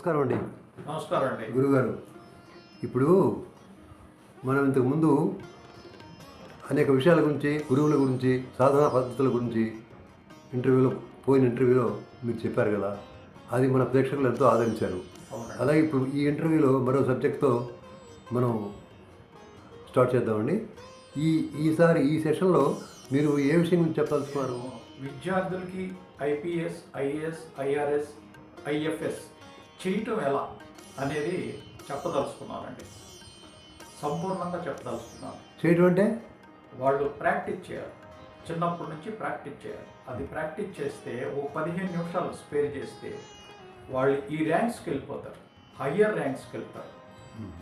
నమస్కారం అండి. నమస్కారం అండి. గురుగారు ఇప్పుడు మనం ఇంతకు ముందు అనేక విషయాల గురించి గురువుల గురించి సాధనా పద్ధతుల గురించి ఇంటర్వ్యూలో పోయిన ఇంటర్వ్యూలో మీరు చెప్పారు కదా అది మన ప్రేక్షకులు ఎంతో ఆదరించారు. అలాగే ఇప్పుడు ఈ ఇంటర్వ్యూలో మరో సబ్జెక్ట్తో మనం స్టార్ట్ చేద్దామండి. ఈ ఈసారి ఈ సెషన్లో మీరు ఏ విషయం గురించి చెప్పదలుచుకున్నారు? విద్యార్థులకి ఐపీఎస్ ఐఏఎస్ ఐఆర్ఎస్ ఐఎఫ్ఎస్ చేయటం ఎలా అనేది చెప్పదలుచుకున్నానండి సంపూర్ణంగా చెప్పదలుచుకున్నాను చేయటం అంటే? వాళ్ళు ప్రాక్టీస్ చేయాలి. చిన్నప్పటి నుంచి ప్రాక్టీస్ చేయాలి. అది ప్రాక్టీస్ చేస్తే ఓ పదిహేను నిమిషాలు స్పేర్ చేస్తే వాళ్ళు ఈ ర్యాంక్స్కి వెళ్ళిపోతారు. హయ్యర్ ర్యాంక్స్కి వెళ్తారు.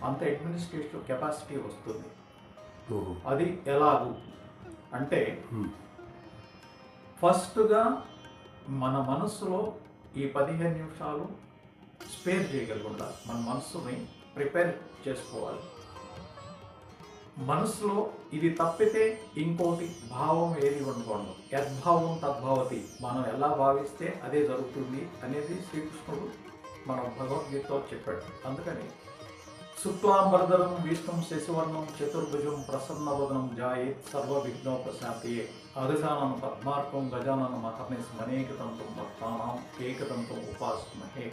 అంత అడ్మినిస్ట్రేటివ్ కెపాసిటీ వస్తుంది. అది ఎలాగు? అంటే. ఫస్ట్గా మన మనసులో ఈ పదిహేను నిమిషాలు స్పేర్ చేయగలకుండా మన మనసుని ప్రిపేర్ చేసుకోవాలి. మనసులో ఇది తప్పితే ఇంకోటి భావం ఏది ఉండకూడదు. యద్భావం తద్భావతి. మనం ఎలా భావిస్తే అదే జరుగుతుంది అనేది శ్రీకృష్ణుడు మన భగవద్గీతలో చెప్పాడు. అందుకని శుక్లాంబరధరం విష్ణుం శశివర్ణం చతుర్భుజం ప్రసన్నవదనం జాయేత్ సర్వ విఘ్నోపశాంతియే అరుజానం పద్మార్కం గజానన మహర్నిస్ అనేకతంతం భక్తానం ఏకతంతం ఉపాసమహే.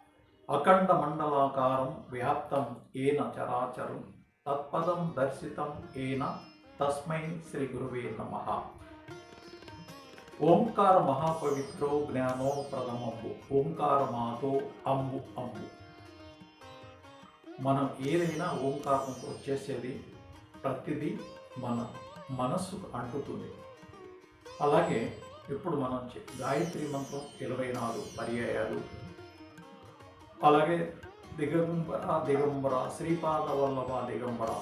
అఖండ మండలాకారం వ్యాప్తం ఏన చరాచరం తత్పదం దర్శితం ఏన తస్మై శ్రీ గురువే నమ. ఓంకార మహాపవిత్రో జ్ఞానో ప్రథమంబు ఓంకారమాతో అంబు అంబు. మనం ఏదైనా ఓంకారంతో చేసేది ప్రతిదీ మన మనస్సుకు అంటుతుంది. అలాగే ఇప్పుడు మనం గాయత్రి మంత్రం ఇరవై నాలుగు పర్యాయాలు అలాగే దిగంబర దిగంబర శ్రీపాద వల్లభ దిగంబర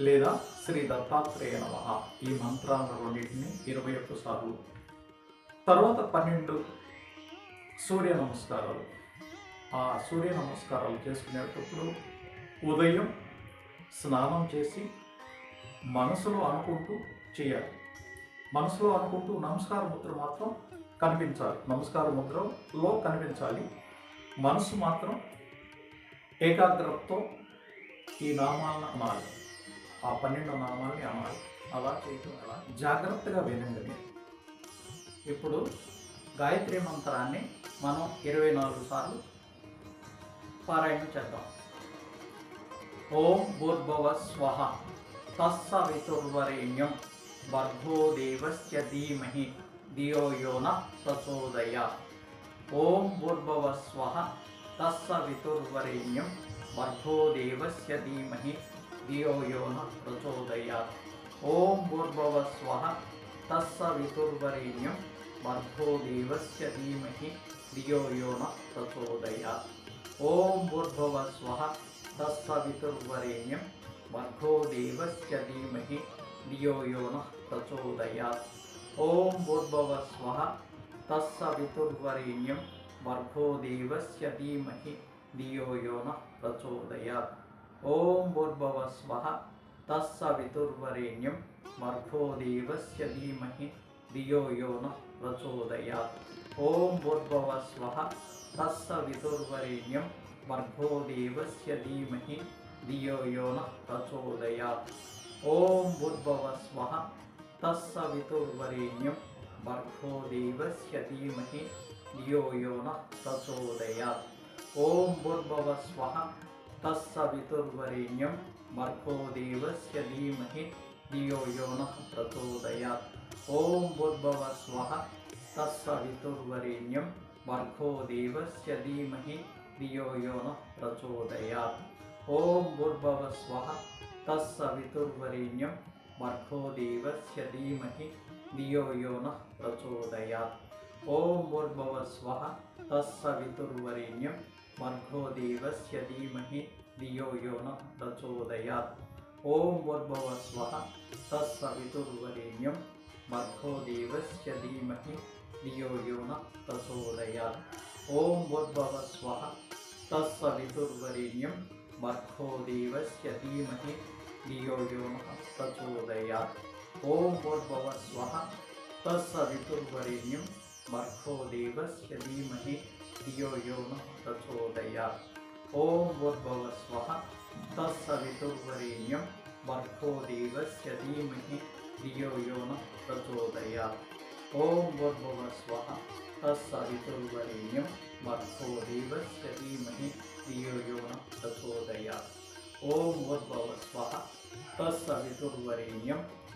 లేదా శ్రీ దత్తాత్రేయ నమ ఈ మంత్రాలను రెండింటిని ఇరవై ఒక్క సార్లు. తర్వాత పన్నెండు సూర్య నమస్కారాలు. ఆ సూర్య నమస్కారాలు చేసుకునేటప్పుడు ఉదయం స్నానం చేసి మనసులో అనుకుంటూ చేయాలి. మనసులో అనుకుంటూ నమస్కార ముద్ర మాత్రం కనిపించాలి. నమస్కార ముద్రలో కనిపించాలి. మనసు మాత్రం ఏకాగ్రతతో ఈ నామాలను అనాలి. ఆ పన్నెండు నామాలని అనాలి. అలా చేయటం అలా జాగ్రత్తగా వినండి ఇప్పుడు గాయత్రి మంత్రాన్ని మనం ఇరవై నాలుగు సార్లు పారాయణం చేద్దాం. ఓం భూర్భవ స్వహ తస్స వితుర్వరేణ్యం భర్గో దేవస్య ధీమహి ధియో యో న ప్రచోదయ ॐ भूर्भवस्वः तस्य भर्भो देवस्य धीमहि धियो यो नः प्रचोदयात्। ॐ भूर्भवस्वः तस्य भर्भो देवस्य धीमहि धियो यो नः प्रचोदयात्। ॐ भूर्भवस्वः तस्य वितुर्वरेण्यं भर्भोदेवस्य धीमहि धियो यो नः प्रचोदयात्। ॐ भूर्भवस्वः న ప్రచోదయాత్ భర్గో దేవస్య ధీమహి ధియో యో న ప్రచోదయాత్. ఓం భూర్భవ స్వహ తస్స వితుర్వరేణ్యం భర్గో దేవస్య ధీమహి ధియో యో న ప్రచోదయాత్. ఓం భూర్భవ స్వహ తస్స వితుర్వరేణ్యం భర్గో దేవస్య ధీమహి ధియో యో న ప్రచోదయాత్. ఓం భూర్భవ స్వహ भर्भो देवस्य धीमहि धियो यो न प्रचोदयात्। ॐ भुर्भवस्वः तत्सवितुर्वरेण्यं पितुर्वरिण्यं भर्घोदेवस्य धीमहि धियो यो नः प्रचोदयात्। ॐ भूर्भवस्वः तस्य पितुर्वरिण्यं भर्घो देवस्य धीमहि धियो यो नः प्रचोदयात्। ॐ भूर्भवस्वः तत्सवितुर्वरेण्यं पितुर्वरिण्यं भर्घोदेवस्य धीमहि धियो यो नः प्रचोदयात्। ॐ उद्भवः स्वः तस्य भर्गो देवस्य धीमहि धियो यो नः प्रचोदयात्। ॐ उद्भवस्वः तस्य भर्गो देवस्य धीमहि धियो यो नः प्रचोदयात्। ॐ उद्भवः स्वः तस्य भर्गो देवस्य धीमहि धियो यो नः प्रचोदयात्। ओम भूर्भुव स्वः तत्सवितुर्वरेण्यं भर्गो देवस्य धीमहि धियो यो नः प्रचोदयात् ॐ भूर्भुव स्वः तत्सवितुर्वरेण्यं भर्गो देवस्य धीमहि धियो यो नः प्रचोदयात् ॐ भूर्भुव स्वः तत्सवितुर्वरेण्यं भर्गो देवस्य धीमहि धियो यो नः प्रचोदयात् ॐ भूर्भुव स्वः तत्सवितुर्वरेण्यं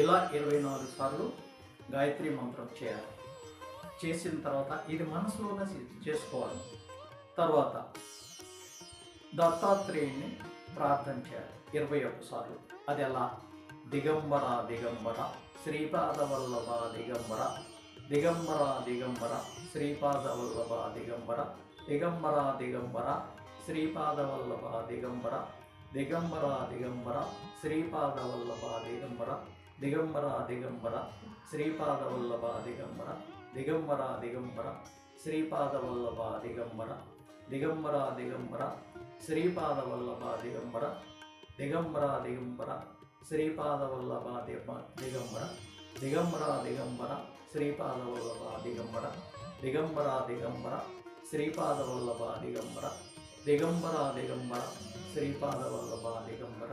ఇలా ఇరవై నాలుగు సార్లు గాయత్రి మంత్రం చేయాలి. చేసిన తర్వాత ఇది మనసులోనే చేసుకోవాలి. తర్వాత దత్తాత్రేయుని ప్రార్థన చేయాలి. ఇరవై ఒక్కసార్లు అది ఎలా? దిగంబర దిగంబర శ్రీపాద వల్లభ దిగంబర దిగంబర దిగంబర శ్రీపాద వల్లభ దిగంబర దిగంబర దిగంబర శ్రీపాద వల్లభ దిగంబర దిగంబర దిగంబర శ్రీపాద వల్లభ దిగంబర దిగంబర దిగంబర శ్రీపాద దిగంబర దిగంబర దిగంబర శ్రీపాద వల్లభ దిగంబర దిగంబర దిగంబర శ్రీపాద వల్లభ దిగంబర దిగంబర దిగంబర శ్రీపాద వల్లభ దిగంబర దిగంబర దిగంబర శ్రీపాద దిగంబర దిగంబర దిగంబర శ్రీపాద దిగంబర దిగంబర దిగంబర శ్రీపాద దిగంబర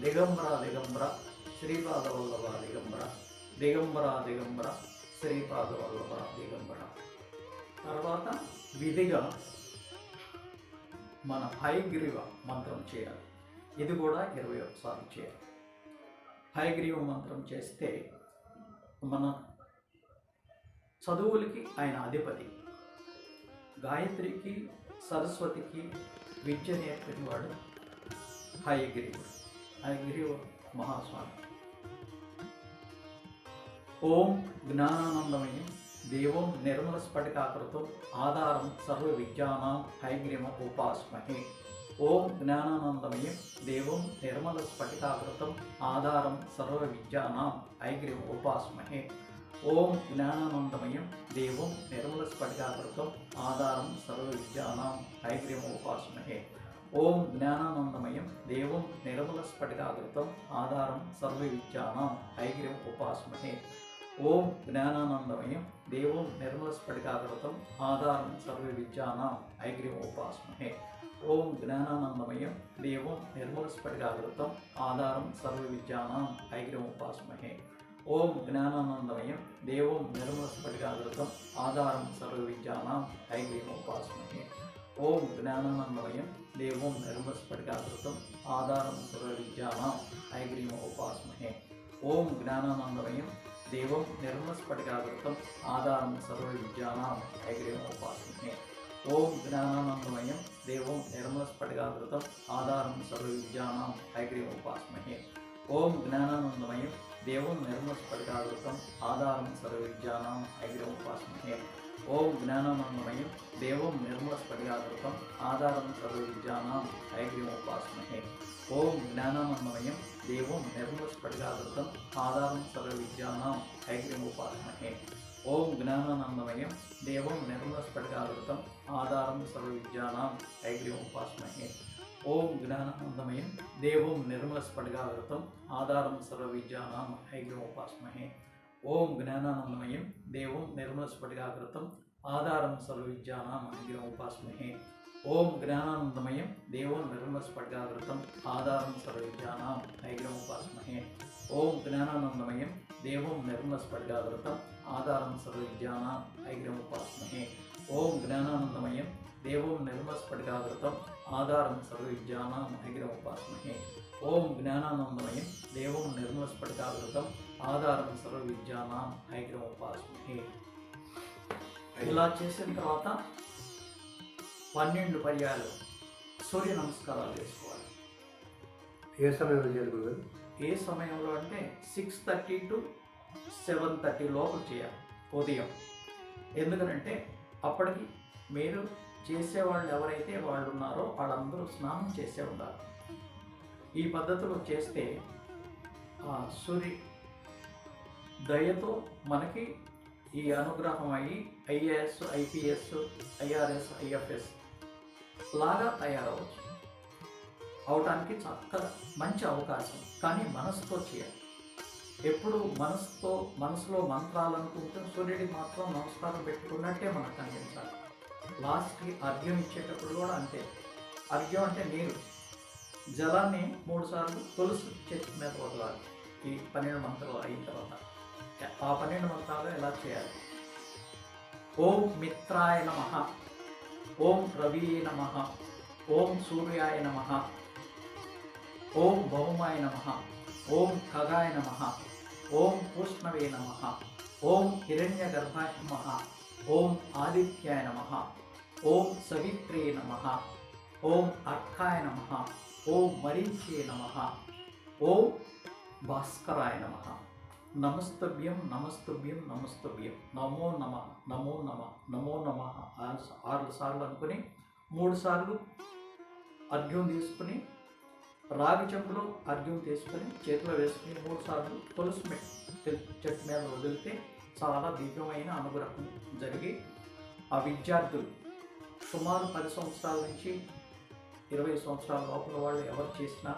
దిగంబర దిగంబర శ్రీపాద వల్లభ దిగంబర దిగంబర దిగంబర శ్రీపాద వల్లభ దిగంబర తర్వాత విధిగా మన హైగ్రీవ మంత్రం చేయాలి. ఇది కూడా ఇరవై ఒకసారి చేయాలి. హైగ్రీవ మంత్రం చేస్తే మన చదువులకి ఆయన అధిపతి. గాయత్రికి సరస్వతికి విద్య నేర్పినవాడు హయగ్రీవుడు. ఐ హయగ్రీవ మహాస్వామి ఓం జ్ఞానానందమయం దేవం నిర్మల స్ఫటికాకృతం ఆధారం సర్వ విద్యానాం హైగ్రీమ ఉపాస్మహే ఓం జ్ఞానానందమయం దేవం నిర్మల స్ఫటికాకృతం ఆధారం సర్వ విద్యానాం హైగ్రీమ ఉపాస్మహే ఓం జ్ఞానానందమయం దేవం నిర్మల స్ఫటికాకృతం ఆధారం సర్వ విద్యానాం హైగ్రీమ ఉపాస్మహే ஓம் ஞானானந்தமயம் தேவம் நிரமலஸ்படிதாகிருத்தம் ஆதாரம் சர்வ வித்யானாம் ஐகிரம் உபாஸ்மகே. ஓம் ஞானானந்தமயம் தேவம் நிரமலஸ்படிதாகிருத்தம் ஆதாரம் சர்வ வித்யானாம் ஐகிரம் உபாஸ்மகே. ஓம் ஞானானந்தமயம் தேவம் நிர்மலஸ்படிதாகிருத்தம் ஆதாரம் சர்வ வித்யானாம் ஐகிரம் உபாஸ்மகே. ஓம் ஞானானந்தமயம் தேவம் நிர்மலஸ்படிதாகிருத்தம் ஆதாரம் சர்வ வித்யானாம் ஐகிரம் உபாஸ்மகே. ஓம் ஞானானந்தமயம் देवों धर्मस्पर्गाकृतम आधारम सर्वविद्यानाम ऐग्रीम उपासमहे ओम ज्ञानानंदमयम देवं निर्मस्फटिकाकृतम आधारम सर्वविद्यानाम ऐग्रीम उपासमहे ओम ज्ञानानंदमयम देवं निर्मस्फटिकाकृतम आधारम सर्वविद्यानाम ऐग्रीम उपासमहे ओम ज्ञानानंदमयम देवं निर्मस्फटिकाकृतम आधारम सर्वविद्यानाम ऐग्रीम उपासमहे ओम ज्ञान ज्ञानमय देव निर्मस्पिया आधार सर्विद्यासमहे ओम ज्ञानमय देव निर्मस्फिया आधार सर्विद्यासमहे ओम ज्ञानमय देव निर्मस्फिया आधार सर्विद्यासमहे ओम ज्ञानमय देव निर्मस्फिया आधार सर्विद्यासमहे స్ఫటికాకృతం ఆధారం సర్వవిద్యానాం ఐగ్రీం ఉపాస్మహే ఓం జ్ఞానానందమయం దేవం నిర్మల స్ఫటికావృతం ఆధారం సర్వవిద్యానాం ఐగ్రీం ఉపాస్మహే ఓం జ్ఞానానందమయం దేవం నిర్మల స్ఫటికాకృతం ఆధారం సర్వవిద్యానాం ఐగ్రీం ఉపాస్మహే ఓం జ్ఞానానందమయం దేవం నిర్మల స్ఫటికాకృతం ఆధారం సర్వవిద్యానాం ఐగ్రీం ఉపాస్మహే ఓం జ్ఞానానందమయం దేవం స్ఫటికాకృతం ఆధారం ఉపాస్మహే ఆధారం సర్వవిద్యానాం ఐగ్రీం ఉపాస్మహే ఇలా చేసిన తర్వాత పన్నెండు పర్యాలు సూర్య నమస్కారాలు చేసుకోవాలి. ఏ సమయంలో చేయాలి ఏ సమయంలో అంటే six thirty to seven thirty లోపల చేయాలి ఉదయం. ఎందుకనంటే అప్పటికి మీరు చేసేవాళ్ళు ఎవరైతే వాళ్ళు ఉన్నారో వాళ్ళందరూ స్నానం చేసే ఉండాలి. ఈ పద్ధతిలో చేస్తే ఆ సూర్య దయతో మనకి ఈ అనుగ్రహం అయ్యి ఐఏఎస్ ఐపీఎస్ ఐఆర్ఎస్ ఐఎఫ్ఎస్ లాగా తయారవచ్చు. అవటానికి చక్కగా మంచి అవకాశం. కానీ మనసుతో చేయాలి. ఎప్పుడు మనసుతో మనసులో మంత్రాలు అనుకుంటే సూర్యుడికి మాత్రం నమస్కారం పెట్టుకున్నట్టే మనకు కనిపించాలి. లాస్ట్కి అర్ఘ్యం ఇచ్చేటప్పుడు కూడా అంతే. అర్ఘ్యం అంటే నీరు. జలాన్ని మూడుసార్లు తులసి చెట్టు మీద వదలాలి. ఈ పన్నెండు మంత్రాలు అయిన తర్వాత ఆ పన్నెండు మంత్రాలు ఎలా చేయాలి ఓం మిత్రాయ నమ ఓం రవియే నమ ఓం సూర్యాయ నమ ఓం భౌమాయ నమ ఓం ఖగాయ నమ ఓం పూష్ణవే నమ ఓం హిరణ్య గర్భాయ నమ ఓం ఆదిత్యాయ నమ ఓం సవిత్రే నమ ఓం అర్కాయ నమ ఓం మరీచే నమ ఓం భాస్కరాయ నమ. నమస్తభ్యం నమస్తభ్యం నమస్తభ్యం నమో నమ నమో నమ నమో నమ ఆరు ఆరు సార్లు అనుకుని మూడు సార్లు అర్ఘ్యం తీసుకుని రాగి చెంపులో అర్ఘ్యం తీసుకుని చేతిలో వేసుకుని మూడు సార్లు తులసి చెట్టు మీద వదిలితే చాలా దివ్యమైన అనుగ్రహం జరిగి ఆ విద్యార్థులు సుమారు పది సంవత్సరాల నుంచి ఇరవై సంవత్సరాల లోపల వాళ్ళు ఎవరు చేసినా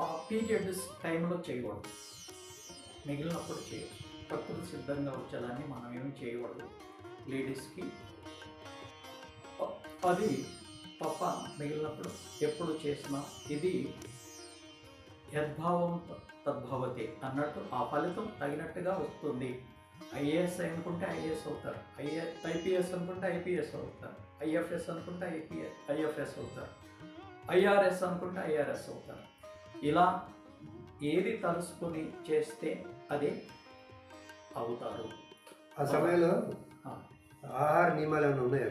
ఆ పీరియడ్స్ టైంలో చేయకూడదు. మిగిలినప్పుడు చేయొచ్చు. ప్రకృతి సిద్ధంగా వచ్చేదాన్ని మనం ఏమి చేయకూడదు. లేడీస్కి అది తప్ప మిగిలినప్పుడు ఎప్పుడు చేసినా ఇది యద్భావం తద్భవతి అన్నట్టు ఆ ఫలితం తగినట్టుగా వస్తుంది. ఐఏఎస్ అనుకుంటే ఐఏఎస్ అవుతారు. ఐఏ ఐపీఎస్ అనుకుంటే ఐపీఎస్ అవుతారు. ఐఎఫ్ఎస్ అనుకుంటే ఐపీఎస్ ఐఎఫ్ఎస్ అవుతారు. ఐఆర్ఎస్ అనుకుంటే ఐఆర్ఎస్ అవుతారు. ఇలా ఏది తలుసుకొని చేస్తే అదే అవుతారు ఆ సమయంలో. ఆహార నియమాలు ఏమైనా ఉన్నాయా?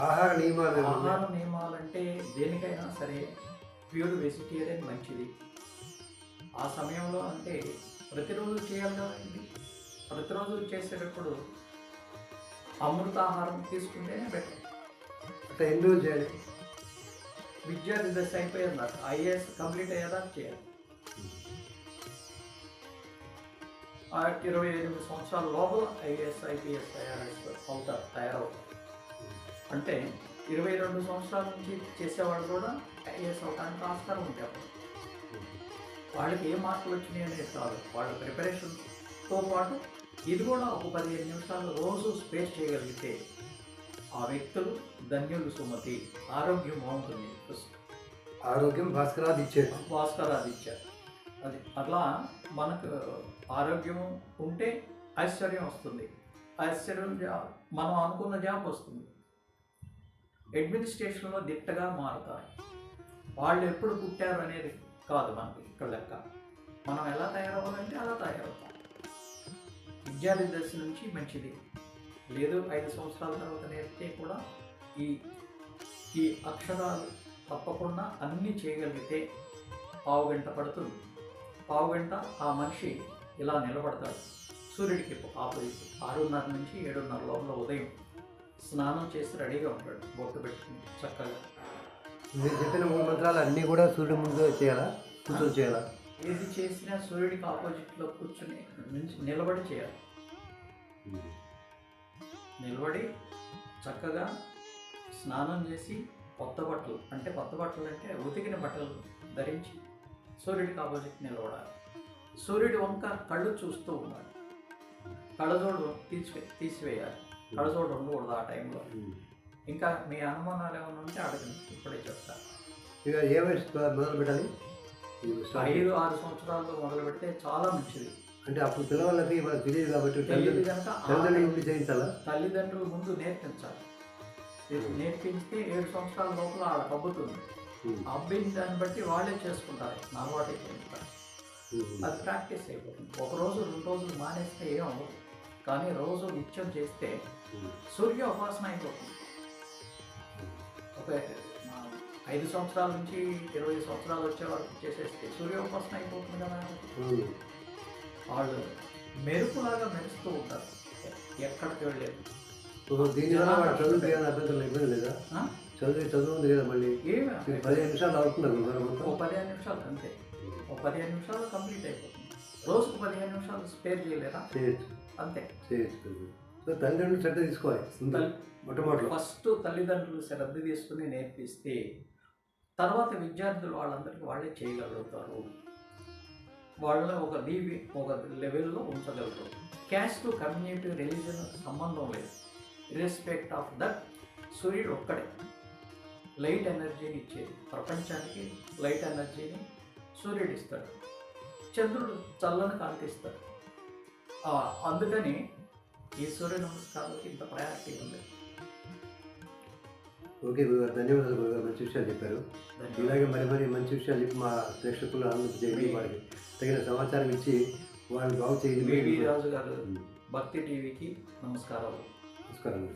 ఆహార నియమాలు ఆహార ఉన్నాయా? నియమాలంటే దేనికైనా సరే ప్యూర్ వెజిటేరియన్ మంచిది ఆ సమయంలో అంటే ప్రతిరోజు చేయాలి కదండి ప్రతిరోజు చేసేటప్పుడు అమృతాహారం తీసుకుంటేనే బెటర్ అంటే ఎన్ని రోజులు చేయాలి విద్యార్థి దశ అయిపోయింది నాకు ఐఏఎస్ కంప్లీట్ అయ్యేదాకా చేయాలి ఆ ఇరవై ఎనిమిది సంవత్సరాల లోపల ఐఏఎస్ ఐపీఎస్ ఐఆర్ఎస్ అవుతారు తయారవుతారు అంటే ఇరవై రెండు సంవత్సరాల నుంచి చేసేవాళ్ళు కూడా ఐఏఎస్ అవడానికి ఆస్కారం ఉంటారు వాళ్ళకి ఏ మార్కులు వచ్చినాయి అనేది కాదు. వాళ్ళ ప్రిపరేషన్తో పాటు ఇది కూడా ఒక పదిహేను నిమిషాలు రోజు స్పేస్ చేయగలిగితే ఆ వ్యక్తులు ధన్యులు సుమతి. ఆరోగ్యం బాగుంటుంది. ఫస్ట్. ఆరోగ్యం భాస్కరాది భాస్కరాదిత్య అది అట్లా మనకు ఆరోగ్యం ఉంటే ఐశ్వర్యం వస్తుంది. ఐశ్వర్యం జా- మనం అనుకున్న జాబ్ వస్తుంది. అడ్మినిస్ట్రేషన్లో దిట్టగా మారుతారు. వాళ్ళు ఎప్పుడు పుట్టారు అనేది కాదు మనకి ఇక్కడ లెక్క. మనం ఎలా తయారవ్వాలంటే అలా తయారవుతాం. విద్యార్థి దశ నుంచి మంచిది. లేదు ఐదు సంవత్సరాల తర్వాత నేర్పితే కూడా ఈ ఈ అక్షరాలు తప్పకుండా అన్నీ చేయగలిగితే పావు గంట పడుతుంది. పావు గంట ఆ మనిషి ఇలా నిలబడతాడు. సూర్యుడికి ఆపోజిట్ ఆరున్నర నుంచి ఏడున్నర లోపల ఉదయం స్నానం చేసి రెడీగా ఉంటాడు బొట్టు పెట్టుకుని చక్కగా. మీరు చెప్పిన మూడు మంత్రాలు అన్నీ కూడా సూర్యుడి ముందు చేయాలా? కూర్చొని చేయాలా? ఏది చేసినా సూర్యుడికి ఆపోజిట్లో కూర్చుని నిలబడి చేయాలి. నిలబడి చక్కగా స్నానం చేసి కొత్త బట్టలు అంటే కొత్త బట్టలు అంటే ఉతికిన బట్టలు ధరించి సూర్యుడికి ఆపోజిట్ నిలబడాలి. సూర్యుడి వంక కళ్ళు చూస్తూ ఉండాలి. కళ్ళజోడు తీసి తీసివేయాలి. కళ్ళజోడు ఉండకూడదు ఆ టైంలో. ఇంకా మీ అనుమానాలు ఏమైనా ఉంటే అడగండి. ఇప్పుడే చెప్తాను ఇక ఏ వయసు మొదలు పెట్టాలి ఐదు ఆరు సంవత్సరాల్లో మొదలు పెడితే చాలా మంచిది. అంటే అప్పుడు పిల్లవాళ్ళకి వాళ్ళకి తెలియదు కాబట్టి తల్లిదండ్రులు ఉండి చేయించాలా? తల్లిదండ్రులు ముందు నేర్పించాలి. ఇది నేర్పిస్తే ఏడు సంవత్సరాల లోపల ఆడ అబ్బుతుంది అబ్బిన దాన్ని బట్టి వాళ్ళే చేసుకుంటారు. నా వాటి అది ప్రాక్టీస్ అయిపోతుంది. ఒక రోజు రెండు రోజులు మానేస్తే ఏం అవ్వదు. కానీ రోజు నిత్యం చేస్తే సూర్య ఉపాసన అయిపోతుంది. ఒక ఐదు సంవత్సరాల నుంచి ఇరవై సంవత్సరాలు వచ్చే వరకు చేసేస్తే సూర్య ఉపాసన అయిపోతుంది కదా వాళ్ళు మెరుపులాగా మెరుస్తూ ఉంటారు. ఎక్కడికి వెళ్ళలేదు దీనివల్ల చదువుకి ఏమైనా అభ్యంతరం ఇబ్బంది లేదా? చదువు చదువు ఉంది కదా మళ్ళీ? పదిహేను నిమిషాలు అవుతున్నారు ఓ పదిహేను నిమిషాలు అంతే. ఓ పదిహేను నిమిషాలు కంప్లీట్ అయిపోతుంది. రోజుకు పదిహేను నిమిషాలు స్పేర్ చేయలేరా చేయొచ్చు. అంతే. చేయొచ్చు తల్లిదండ్రులు శ్రద్ధ తీసుకోవాలి. ముందు మొట్టమొదటిలో ఫస్ట్ తల్లిదండ్రులు శ్రద్ధ తీసుకుని నేర్పిస్తే తర్వాత విద్యార్థులు వాళ్ళందరికీ వాళ్ళే చేయగలుగుతారు. వాళ్ళ ఒక దీవి ఒక లెవెల్లో ఉంచగలరు క్యాస్ట్ కమ్యూనిటీ రిలీజన్ సంబంధం లేదు. ఇర్రెస్పెక్ట్ ఆఫ్ దట్ సూర్యుడు ఒక్కడే. లైట్ ఎనర్జీని ఇచ్చేది ప్రపంచానికి లైట్ ఎనర్జీని సూర్యుడు ఇస్తాడు. చంద్రుడు చల్లని కాంతిస్తాడు అందుకని ఈ సూర్య నమస్కారాలకి ఇంత ప్రయారిటీ ఉంది. ఓకే గురుగారు. ధన్యవాదాలు గురుగారు. మంచి విషయాలు చెప్పారు. ఇలాగే మరి మరి మంచి విషయాలు చెప్పి మా ప్రేక్షకులు చేయండి వారికి తగిన సమాచారం ఇచ్చి వాళ్ళని బాగు వివి రాజు గారు భక్తి టీవీకి నమస్కారాలు. నమస్కారం.